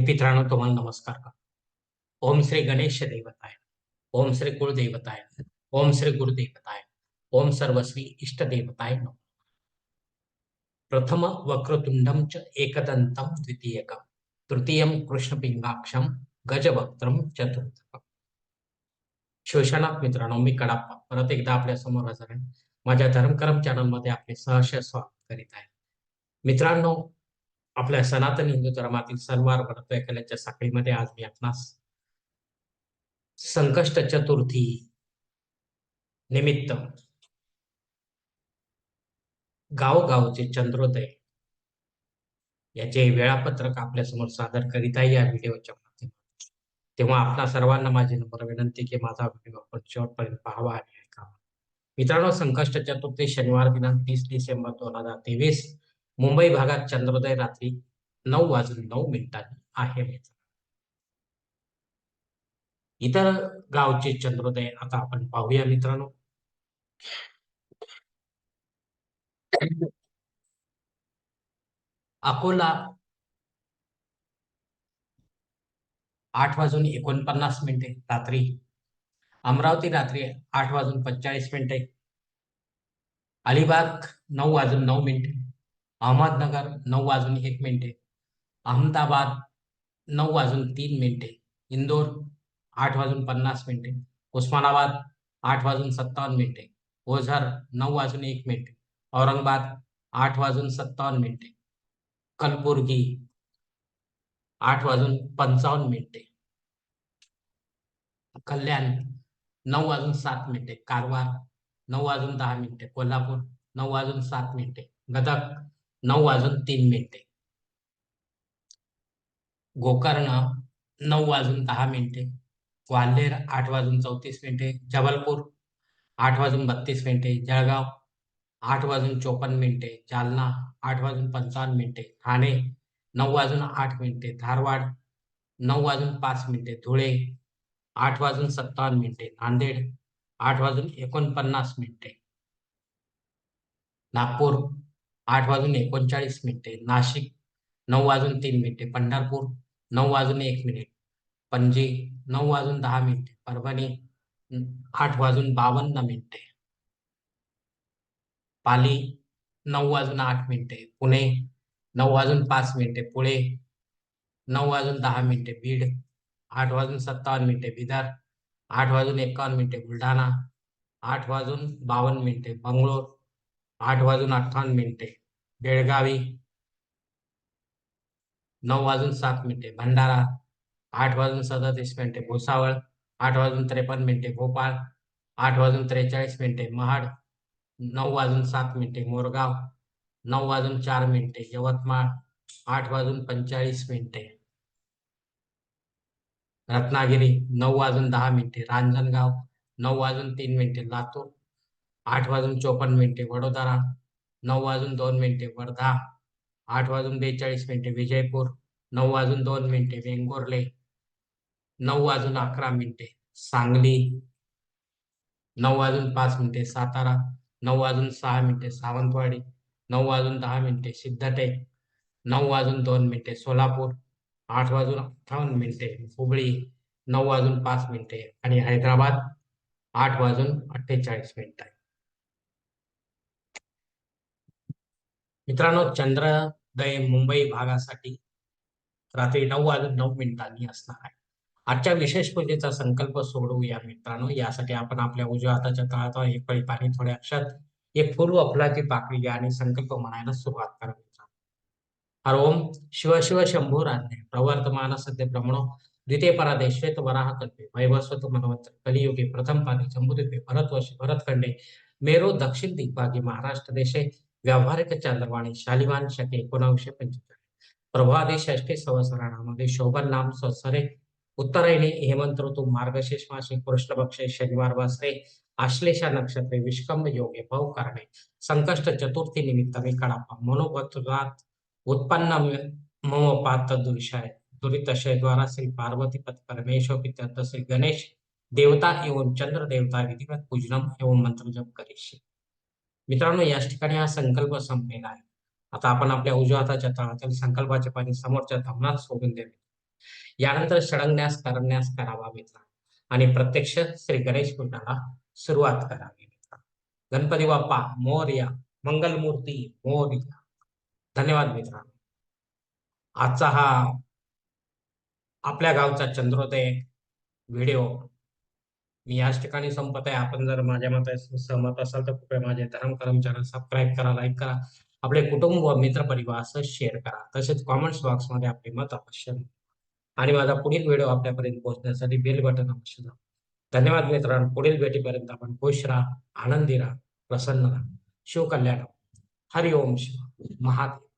हे मित्रांनो तुम्हाला नमस्कार का ओम श्री गणेश देवताय. ओम श्री कुलदेवताय. ओम श्री गुरुदेवताय. ओम सर्वश्री इष्ट देवताय नमः. प्रथम वक्रतुंडम च एकदंतम द्वितीयकम तृतीयम कृष्णपिंगाक्षम गजवक्त्रम चतुर्थकम. शिवशनाथ मित्रांनो, मी कडाप्पा. एकदा आपल्या समोर हजर आहे. माझ्या धर्मकरम चॅनल मध्ये आपले सहर्ष स्वागत करीत आहे. मित्रांनो आपल्या सनातन हिंदू धर्मातील सणवार व्रत कलेच्या साखळीमध्ये आज मी आपणास संकष्ट चतुर्थी निमित्त गावगावचे चंद्रोदय याचे वेळापत्रक आपल्यासमोर सादर करीत आहे या व्हिडिओच्या माध्यमातून. तेव्हा आपणा सर्वांना माझी नम्र विनंती की माझा व्हिडिओ आपण शेवटपर्यंत पाहावा आणि ऐकावा. मित्रांनो संकष्ट चतुर्थी शनिवार दिनांक तीस डिसेंबर दोन हजार तेवीस मुंबई भागात चंद्रोदय रात्री नऊ वाजून नऊ मिनिटांनी आहे इतर गावचे चंद्रोदय आता आपण पाहूया मित्रांनो. अकोला आठ वाजून एकोणपन्नास मिनिटे रात्री. अमरावती रात्री आठ वाजून पंचेचाळीस मिनिटे. अलिबाग नऊ वाजून नऊ मिनिटे. अहमदनगर नऊ वाजून एक मिनिटे. अहमदाबाद नऊ वाजून तीन मिनिटे. इंदोर आठ वाजून पन्नास मिनिटे. उस्मानाबाद आठ वाजून सत्तावन्न मिनिटे. ओझर नऊ वाजून एक मिनिटे. औरंगाबाद आठ वाजून सत्तावन्न मिनिटे. कलबुर्गी आठ वाजून पंचावन्न मिनिटे. कल्याण नऊ वाजून सात मिनिटे. कारवार नऊ वाजून दहा मिनिटे. कोल्हापूर नऊ वाजून सात मिनिटे. गदग नऊ वाजून तीन मिनिटे. गोकर्ण नऊ वाजून दहा मिनिटे. ग्वाल्हेर आठ वाजून चौतीस मिनिटे. जबलपूर आठ वाजून बत्तीस मिनिटे. जळगाव आठ वाजून चोपन्न मिनिटे. जालना आठ वाजून पंचावन्न मिनिटे. ठाणे नऊ वाजून आठ मिनिटे. धारवाड नऊ वाजून पाच मिनिटे. धुळे आठ वाजून सत्तावन्न मिनिटे. नांदेड आठ वाजून एकोणपन्नास मिनिटे. नागपूर आठ वाजून एकोणचाळीस मिनिटे नाशिक नऊ वाजून तीन मिनिटे पंढरपूर नऊ वाजून एक मिनिट पणजी नऊ वाजून दहा मिनिटे परभणी आठ वाजून बावन्न मिनिटे पाली नऊ वाजून आठ मिनिटे पुणे नऊ वाजून पाच मिनिटे पुणे नऊ वाजून दहा मिनिटे बीड आठ वाजून सत्तावन्न मिनिटे बिदर आठ वाजून एकावन्न मिनिटे बुलढाणा आठ वाजून बावन्न मिनिटे बंगळूर आठ वाजून अठ्ठावन्न मिनिटे बेळगावी. नऊ वाजून सात मिनिटे. भंडारा. आठ वाजून सदतीस मिनिटे. भुसावळ. आठ वाजून त्रेपन्न मिनिटे. भोपाळ. आठ वाजून त्रेचाळीस मिनिटे. महाड. नऊ वाजून सात मिनिटे. मोरगाव. नऊ वाजून चार मिनिटे. यवतमाळ. आठ वाजून पंचेचाळीस मिनिटे. रत्नागिरी. नऊ वाजून दहा मिनिटे. रांजणगाव. नऊ वाजून तीन मिनिटे. लातूर. आठ वाजून चोपन्न मिनिटे. वडोदरा. नऊ वाजून दोन मिनिटे वर्धा आठ वाजून बेचाळीस मिनिटे विजयपूर नऊ वाजून दोन मिनिटे वेंगुर्ले नऊ वाजून अकरा मिनिटे सांगली नऊ वाजून पाच मिनिटे सातारा नऊ वाजून सहा मिनिटे सावंतवाडी नऊ वाजून दहा मिनिटे सिद्धटेक नऊ वाजून दोन मिनिटे सोलापूर आठ वाजून अठ्ठावन्न मिनिटे हुबळी नऊ वाजून पाच मिनिटे आणि हैदराबाद आठ वाजून अठ्ठेचाळीस मिनिट मित्रांनो चंद्रोदय मुंबई भागासाठी रात्री नऊ वाजून नऊ मिनिटांनी असणार आहे. आजच्या विशेष पूजेचा संकल्प सोडवूया मित्रांनो. यासाठी आपण आपल्या उजव्या हाताच्या तळाचा एक पळी पाणी थोड्या अक्षात एक फुल व फुलाची पाकळी घ्या आणि संकल्प म्हणायला सुरुवात करा हर ओम शिव शिव शंभू राज्य प्रवर्तमान सद्य ब्रह्मणो द्वितीय परादे श्वेत वराह कल्पे वैवस्वत मनवंत कलियुगे प्रथम पाणी जम्बुद्वीपे भरतवर्षी भरतखंडे मेरो दक्षिण दिग्भागी महाराष्ट्र देशे व्यावहारिक चंद्रवाणी शालिवान शके एकोणावीसशे पंचेचाळीस. प्रभादे षष्ठे संवत्सरामध्ये शोभन नाम संवत्सरे उत्तरायणी हेमंत ऋतू मार्गशीर्ष मासे कृष्ण पक्षे शनिवार वासरे आश्लेषा नक्षत्रे विष्कंभ योगे भाऊ कारणे संकष्ट चतुर्थी निमित्त मी कडापा मनोपत्रात उत्पन्न मम पात दुर्षय दुरितशय द्वारा श्री पार्वती पत परमेश्वर पित्यर्थ श्री गणेश देवता एवं चंद्र देवता विधिवत पूजनम एवं मंत्र जप करीशी मित्रांनो या ठिकाणी हा संकल्प संपलेला आहे. आता आपण आपल्या उजव्या हाताच्या तळातील संकल्पाचे पाणी समोरच्या धमनात सोडून द्यावे यानंतर षडंगण्यास करण्यास करावा मित्रांनो. आणि प्रत्यक्ष श्री गणेश कुंडाला सुरुवात करावी मित्रांनो. गणपती बाप्पा मोर्या मंगलमूर्ती मोर्या. धन्यवाद मित्रांनो. आजचा हा आपल्या गावचा चंद्रोदय व्हिडिओ मी याच ठिकाणी संपत आहे. आपण जर माझ्या मता सहमत असाल तर कृपया माझे धर्म करम चॅनल सबस्क्राईब करा लाईक करा. आपले कुटुंब व मित्र परिवार असं शेअर करा. तसेच कॉमेंट्स बॉक्समध्ये आपले मत अवश्य आणि माझा पुढील व्हिडिओ आपल्यापर्यंत पोहोचण्यासाठी बेल बटन अवश्य दाबा. धन्यवाद मित्रांनो. पुढील भेटीपर्यंत आपण खुश राहा आनंदी राहा प्रसन्न राहा. शिवकल्याण. हरिओम शिव महादेव.